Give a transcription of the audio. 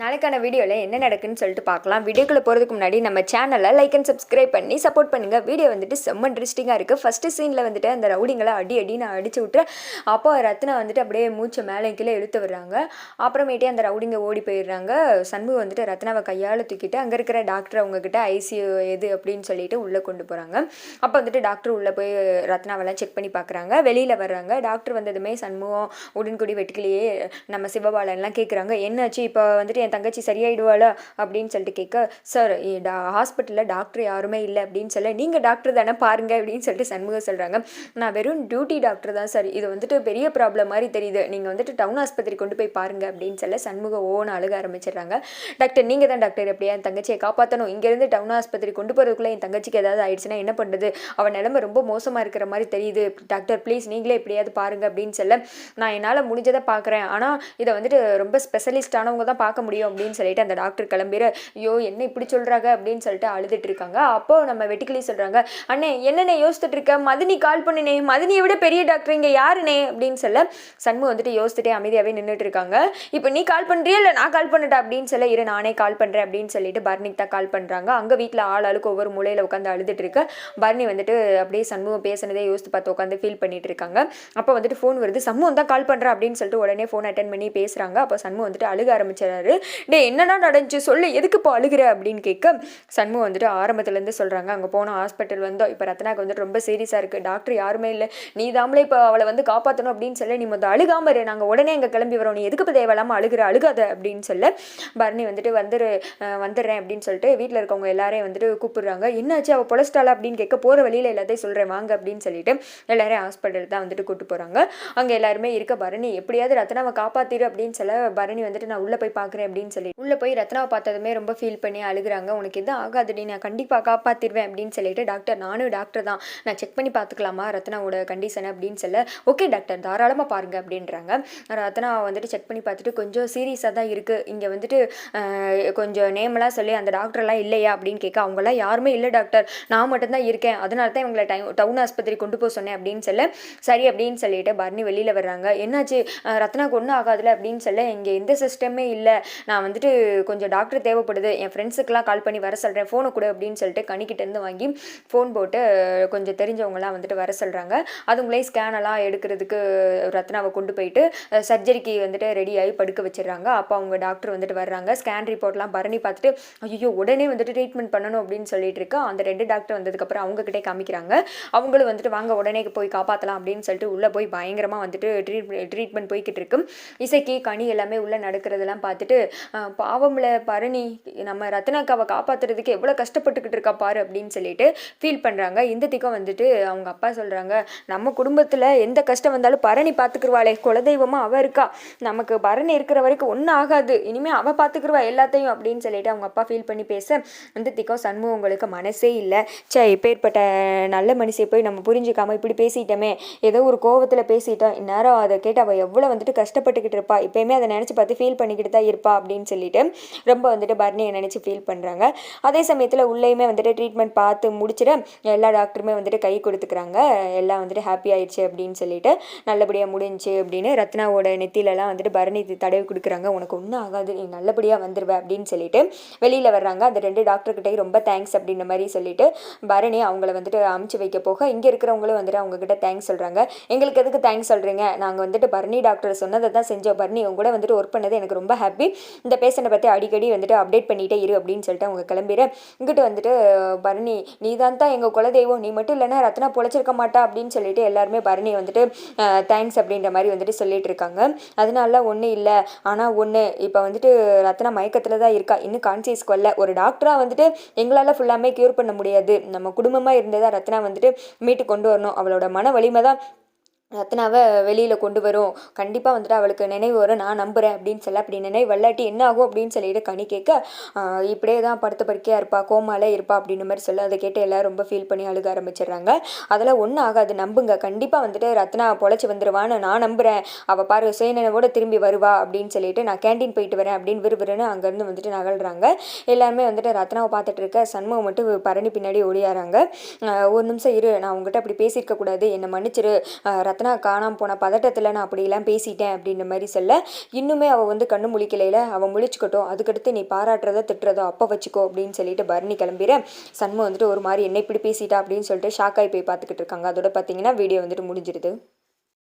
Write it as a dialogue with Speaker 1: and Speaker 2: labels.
Speaker 1: நாளைக்கான வீடியோவில் என்ன நடக்குன்னு சொல்லிட்டு பார்க்கலாம். வீடியோக்குள்ளே போகிறதுக்கு முன்னாடி நம்ம சேனலை லைக் அண்ட் சப்ஸ்கிரைப் பண்ணி சப்போர்ட் பண்ணுங்கள் வீடியோ வந்துட்டு செம்ம இன்ட்ரெஸ்டிங்காக இருக்குது ஃபஸ்ட்டு சீனில் வந்துட்டு அந்த ரவுடிங்களை அடி அடி நான் அடிச்சு விட்டுறேன் அப்போ ரத்னா வந்துட்டு அப்படியே மூச்சை மேலே கீழே இழுத்து விடுறாங்க. அப்புறமேட்டே அந்த ரவுடிங்க ஓடி போயிடுறாங்க. சண்முகம் வந்துட்டு ரத்னாவை கையால் தூக்கிட்டு அங்கே இருக்கிற டாக்டர் அவங்கக்கிட்ட ஐசியூ எது அப்படின்னு சொல்லிட்டு உள்ளே கொண்டு போகிறாங்க அப்போ வந்துட்டு டாக்டர் உள்ளே போய் ரத்னாவெல்லாம் செக் பண்ணி பார்க்குறாங்க வெளியில் வர்றாங்க. டாக்டர் வந்ததுமே சண்முகம் உடன்குடி வெட்டுக்கிலேயே நம்ம சிவபாலன்லாம் கேட்குறாங்க என்னாச்சு? இப்போ வந்துட்டு என் தங்கச்சி சரியாயிடுவாள் அப்படின்னு சொல்லிட்டு கேட்க சார் ஹாஸ்பிட்டலில் டாக்டர் யாருமே இல்லை அப்படின்னு சொல்ல நீங்கள் டாக்டர் தானே பாருங்க அப்படின்னு சொல்லிட்டு சண்முகம் சொல்கிறாங்க நான் வெறும் டியூட்டி டாக்டர் தான் சார். இது வந்துட்டு பெரிய ப்ராப்ளம் மாதிரி தெரியுது. நீங்கள் வந்துட்டு டவுன் ஆஸ்பத்திரி கொண்டு போய் பாருங்க அப்படின்னு சொல்ல சண்முகம் ஓன அழுக ஆரம்பிச்சிடுறாங்க. டாக்டர் நீங்கள் தான் டாக்டர். எப்படியா என் தங்கச்சியை காப்பாற்றணும் இங்கேருந்து டவுன் ஆஸ்பத்திரி கொண்டு போகிறதுக்குள்ளே என் தங்கச்சிக்கு ஏதாவது ஆயிடுச்சுன்னா என்ன பண்ணுறது அவன் நிலமை ரொம்ப மோசமாக இருக்கிற மாதிரி தெரியுது. டாக்டர் ப்ளீஸ் நீங்களே எப்படியாவது பாருங்க அப்படின்னு சொல்ல நான் என்னால் முடிஞ்சதை பார்க்குறேன் ஆனால் இதை வந்துட்டு ரொம்ப ஸ்பெஷலிஸ்டானவங்க தான் பார்க்க முடியும் அப்படின்னு சொல்லிட்டு அந்த டாக்டர் கிளம்பிடு ஐயோ என்ன இப்படி சொல்கிறாங்க அப்படின்னு சொல்லிட்டு அழுதுட்டு இருக்காங்க அப்போ நம்ம வெட்டிக்கிளி சொல்கிறாங்க அண்ணே என்னென்ன யோசிச்சுட்டு இருக்க மதினி கால் பண்ணினே. மதினியை விட பெரிய டாக்டர் இங்கே யாருனே? அப்படின்னு சொல்ல சண்முகம் வந்துட்டு யோசிச்சுட்டே அமைதியாகவே நின்றுட்டு இருக்காங்க இப்போ நீ கால் பண்ணுறியா இல்லை நான் கால் பண்ணிட்டா? அப்படின்னு சொல்ல இரு நானே கால் பண்ணுறேன் அப்படின்னு சொல்லிட்டு பர்னிக்கு தான் கால் பண்ணுறாங்க அங்கே வீட்டில் ஆள் ஆளுக்கு ஒவ்வொரு மூலையில் உட்காந்து அழுதுட்டு இருக்க பர்னி வந்துட்டு அப்படியே சண்முகம் பேசினதே யோசித்து பார்த்து உட்காந்து ஃபீல் பண்ணிட்டு இருக்காங்க அப்போ வந்துட்டு ஃபோன் வருது சண்முகம் தான் கால் பண்ணுறேன் அப்படின்னு சொல்லிட்டு உடனே ஃபோன் அட்டன் பண்ணி பேசுகிறாங்க அப்போ சண்முகம் வந்துட்டு அழுக ஆரம்பிச்சிடறாரு. டே என்னடா நடந்துச்சு? சொல்லு எதுக்கு இப்போ அழுகிற? அப்படின்னு கேட்க சண்முகம் வந்துட்டு ஆரம்பத்துலேருந்து சொல்கிறாங்க அங்கே போன ஹாஸ்பிட்டல் வந்தோம். இப்போ ரத்னாக்கு வந்துட்டு ரொம்ப சீரியஸாக இருக்குது டாக்டர் யாருமே இல்லை. நீ தாமலே இப்போ அவளை வந்து காப்பாற்றணும் அப்படின்னு சொல்ல நீ மொத்தம் அழுகாமல் இரு. நாங்கள் உடனே அங்கே கிளம்பி வரோம். நீ எதுக்கு இப்போ தேவையில்லாமல் அழுகிற? அழுகாத. அப்படின்னு சொல்ல பரணி வந்துட்டு வந்துரு வந்துடுறேன் அப்படின்னு சொல்லிட்டு வீட்டில் இருக்கவங்க எல்லாரையும் வந்துட்டு கூப்பிடுறாங்க. என்னாச்சு? அவள் பொலஸ்டாலா அப்படின்னு கேட்க போகிற வழியில் எல்லாத்தையும் சொல்கிறேன் வாங்க அப்படின்னு சொல்லிட்டு எல்லாரையும் ஹாஸ்பிட்டல் தான் வந்துட்டு கூப்பிட்டு போகிறாங்க அங்கே எல்லாருமே இருக்க பரணி எப்படியாவது ரத்னாவை காப்பாற்றிடு அப்படின்னு சொல்ல பரணி வந்துட்டு நான் உள்ளே போய் பார்க்குறேன் அப்படின்னு சொல்லி. உள்ளே போய் ரத்னாவை பார்த்ததுமே ரொம்ப ஃபீல் பண்ணி அழுகுறாங்க. உனக்கு எதுவும் ஆகாதுடி நான் கண்டிப்பாக காப்பாற்றிடுவேன் அப்படின்னு சொல்லிட்டு டாக்டர் நானும் டாக்டர் தான். நான் செக் பண்ணி பார்த்துக்கலாமா ரத்னாவோட கண்டிஷன் அப்படின்னு சொல்ல ஓகே டாக்டர் தாராளமாக பாருங்க அப்படின்றாங்க. ரத்னா வந்துட்டு செக் பண்ணி பார்த்துட்டு கொஞ்சம் சீரியஸாக தான் இருக்குது இங்கே வந்துட்டு கொஞ்சம் நேமெல்லாம் சொல்லி அந்த டாக்டர்லாம் இல்லையா? அப்படின்னு கேட்க அவங்களாம் யாருமே இல்லை டாக்டர் நான் மட்டும்தான் இருக்கேன். அதனால தான் இவங்களை டைம் டவுன் ஆஸ்பத்திரி கொண்டு போக சொன்னேன் அப்படின்னு சொல்ல சரி அப்படின்னு சொல்லிட்டு பர்னி வெளியில் வர்றாங்க. என்னாச்சு? ரத்னாக்கு ஒன்றும் ஆகாதுல அப்படின்னு சொல்ல இங்கே எந்த சிஸ்டமே இல்லை. நான் வந்துட்டு கொஞ்சம் டாக்டர் தேவைப்படுது என் ஃப்ரெண்ட்ஸுக்கெலாம் கால் பண்ணி வர சொல்கிறேன் ஃபோனை கொடு அப்படின்னு சொல்லிட்டு கணிக்கிட்டேருந்து வாங்கி ஃபோன் போட்டு கொஞ்சம் தெரிஞ்சவங்களாம் வந்துட்டு வர சொல்கிறாங்க அதுங்களே ஸ்கேனெல்லாம் எடுக்கிறதுக்கு ரத்னாவை கொண்டு போயிட்டு சர்ஜரிக்கு வந்துட்டு ரெடி ஆகி படுக்க வச்சிடுறாங்க. அப்போ அவங்க டாக்டர் வந்துட்டு வர்றாங்க. ஸ்கேன் ரிப்போர்ட்லாம் பரணி பார்த்துட்டு ஐயோ உடனே வந்துட்டு ட்ரீட்மெண்ட் பண்ணணும் அப்படின்னு சொல்லிட்டு இருக்கா. அந்த ரெண்டு டாக்டர் வந்ததுக்கப்புறம் அவங்கக்கிட்டே காமிக்கிறாங்க. அவங்களும் வந்துட்டு வாங்க உடனே போய் காப்பாற்றலாம் அப்படின்னு சொல்லிட்டு உள்ளே போய் பயங்கரமாக வந்துட்டு ட்ரீட் ட்ரீட்மெண்ட் போய்கிட்டு இருக்கு. இசைக்கு கனி எல்லாமே உள்ளே நடக்கிறதெல்லாம் பார்த்துட்டு பாவம்ல பரணி நம்ம ரத்னாக்காவை காப்பாற்றுறதுக்கு எவ்வளோ கஷ்டப்பட்டுக்கிட்டு இருக்கா பாரு அப்படின்னு சொல்லிட்டு ஃபீல் பண்ணுறாங்க இந்த திக்கம் வந்துட்டு அவங்க அப்பா சொல்கிறாங்க நம்ம குடும்பத்தில் எந்த கஷ்டம் வந்தாலும் பரணி பார்த்துக்குருவாளே குலதெய்வமாக அவள் இருக்கா. நமக்கு பரணி இருக்கிற வரைக்கும் ஒன்றும் ஆகாது இனிமேல் அவள் பார்த்துக்குருவா எல்லாத்தையும் அப்படின்னு சொல்லிட்டு அவங்க அப்பா ஃபீல் பண்ணி பேச இந்த திக்கம் சண்முகம் உங்களுக்கு மனசே இல்லை. சே இப்பேற்பட்ட நல்ல மனுஷை போய் நம்ம புரிஞ்சுக்காமல் இப்படி பேசிட்டோமே ஏதோ ஒரு கோவத்தில் பேசிட்டோம் இந்நேரம் அதை கேட்டு அவள் எவ்வளோ வந்துட்டு கஷ்டப்பட்டுக்கிட்டு இருப்பா. இப்போயுமே அதை நினச்சி பார்த்து ஃபீல் பண்ணிக்கிட்டு தான் இருப்பா அப்படின்னு சொல்லிட்டு ரொம்ப வந்துட்டு பர்னியை நினச்சி ஃபீல் பண்ணுறாங்க அதே சமயத்தில் உள்ளேயுமே வந்துட்டு ட்ரீட்மெண்ட் பார்த்து முடிச்சிட எல்லா டாக்டருமே வந்துட்டு கை கொடுத்துக்கிறாங்க. எல்லாம் வந்துட்டு ஹாப்பி ஆயிடுச்சு அப்படின்னு சொல்லிட்டு நல்லபடியாக முடிஞ்சு அப்படின்னு ரத்னாவோட நெத்திலலாம் வந்துட்டு பரணி தடவி கொடுக்குறாங்க. உனக்கு ஒன்றும் ஆகாது நீ நல்லபடியாக வந்துடுவ அப்படின்னு சொல்லிட்டு வெளியில் வர்றாங்க. அந்த ரெண்டு டாக்டர்கிட்டே ரொம்ப தேங்க்ஸ் அப்படின்ற மாதிரி சொல்லிட்டு பரணி அவங்கள வந்துட்டு அமுச்சு வைக்க போக இங்கே இருக்கிறவங்களும் வந்துட்டு அவங்கக்கிட்ட தேங்க்ஸ் சொல்கிறாங்க எங்களுக்கு எதுக்கு தேங்க்ஸ் சொல்கிறீங்க நாங்கள் வந்துட்டு பரணி டாக்டர் சொன்னதை தான் செஞ்சோம். பரணி உங்க கூட வந்துட்டு ஒர்க் பண்ணது எனக்கு ரொம்ப ஹாப்பி இந்த பேஷண்ட்டை பற்றி அடிக்கடி வந்துட்டு அப்டேட் பண்ணிகிட்டே இரு அப்படின்னு சொல்லிட்டு அவங்க கிளம்பிடு இங்கிட்டு வந்துட்டு பரணி நீ தான் தான் எங்கள் குலதெய்வம். நீ மட்டும் இல்லைன்னா ரத்னா பொழைச்சிருக்க மாட்டா. அப்படின்னு சொல்லிட்டு எல்லாருமே பரணி வந்துட்டு தேங்க்ஸ் அப்படின்ற மாதிரி வந்துட்டு சொல்லிட்டு இருக்காங்க. அதனால ஒன்றும் இல்லை. ஆனால் ஒன்று இப்போ வந்துட்டு ரத்னா மயக்கத்தில் தான் இருக்கா. இன்னும் கான்சியஸ் கொல்ல. ஒரு டாக்டராக வந்துட்டு எங்களால் ஃபுல்லாமே க்யூர் பண்ண முடியாது. நம்ம குடும்பமாக இருந்ததா ரத்னா வந்துட்டு மீட்டு கொண்டு வரணும். அவளோட மன வலிமை தான் ரத்னாவை வெளியில் கொண்டு வரும். கண்டிப்பாக வந்துட்டு அவளுக்கு நினைவு வரும். நான் நம்புகிறேன் அப்படின்னு சொல்ல அப்படி நினைவு வல்லாட்டி என்ன ஆகும் அப்படின்னு சொல்லிட்டு கனி கேட்க இப்படியே தான் படுத்த படுக்கையாக இருப்பா கோமாலே இருப்பா அப்படின்னு மாதிரி சொல்ல அதை கேட்டு எல்லாரும் ரொம்ப ஃபீல் பண்ணி அழுக ஆரம்பிச்சிடுறாங்க. அதெல்லாம் ஒன்றும் ஆகாது. நம்புங்க. கண்டிப்பாக வந்துட்டு ரத்னா பொழைச்சி வந்துடுவான்னு நான் நம்புகிறேன் அவள் பாரு சுயநினைவோட திரும்பி வருவா அப்படின்னு சொல்லிட்டு நான் கேண்டீன் போயிட்டு வரேன் அப்படின்னு விறுவிறுன்னு அங்கேருந்து வந்துட்டு நகழ்கிறாங்க எல்லாருமே வந்துட்டு ரத்னாவை பார்த்துட்டு இருக்க சண்முகம் மட்டும் பரணி பின்னாடி ஓடியாராங்க. ஒரு நிமிஷம் இரு. நான் உங்ககிட்ட அப்படி பேசியிருக்க கூடாது. என்னை மன்னிச்சிரு. ரத் ரத்னா ரத்னா காணாமல் போன பதட்டத்தில் நான் அப்படிலாம் பேசிட்டேன் அப்படின்ற மாதிரி சொல்ல இன்னுமே அவள் வந்து கண்ணு முழிக்கலையில அவள் முழிச்சுக்கட்டும் அதுக்கடுத்து நீ பாராட்டுறதோ திட்டுறதோ அப்போ வச்சுக்கோ அப்படின்னு சொல்லிட்டு பரணி கிளம்பிற. சண்முகம் வந்துட்டு ஒரு மாதிரி என்ன இப்படி பேசிட்டா அப்படின்னு சொல்லிட்டு ஷாக்காய் போய் பார்த்துக்கிட்டு இருக்காங்க. அதோட பார்த்தீங்கன்னா வீடியோ வந்துட்டு முடிஞ்சிருது.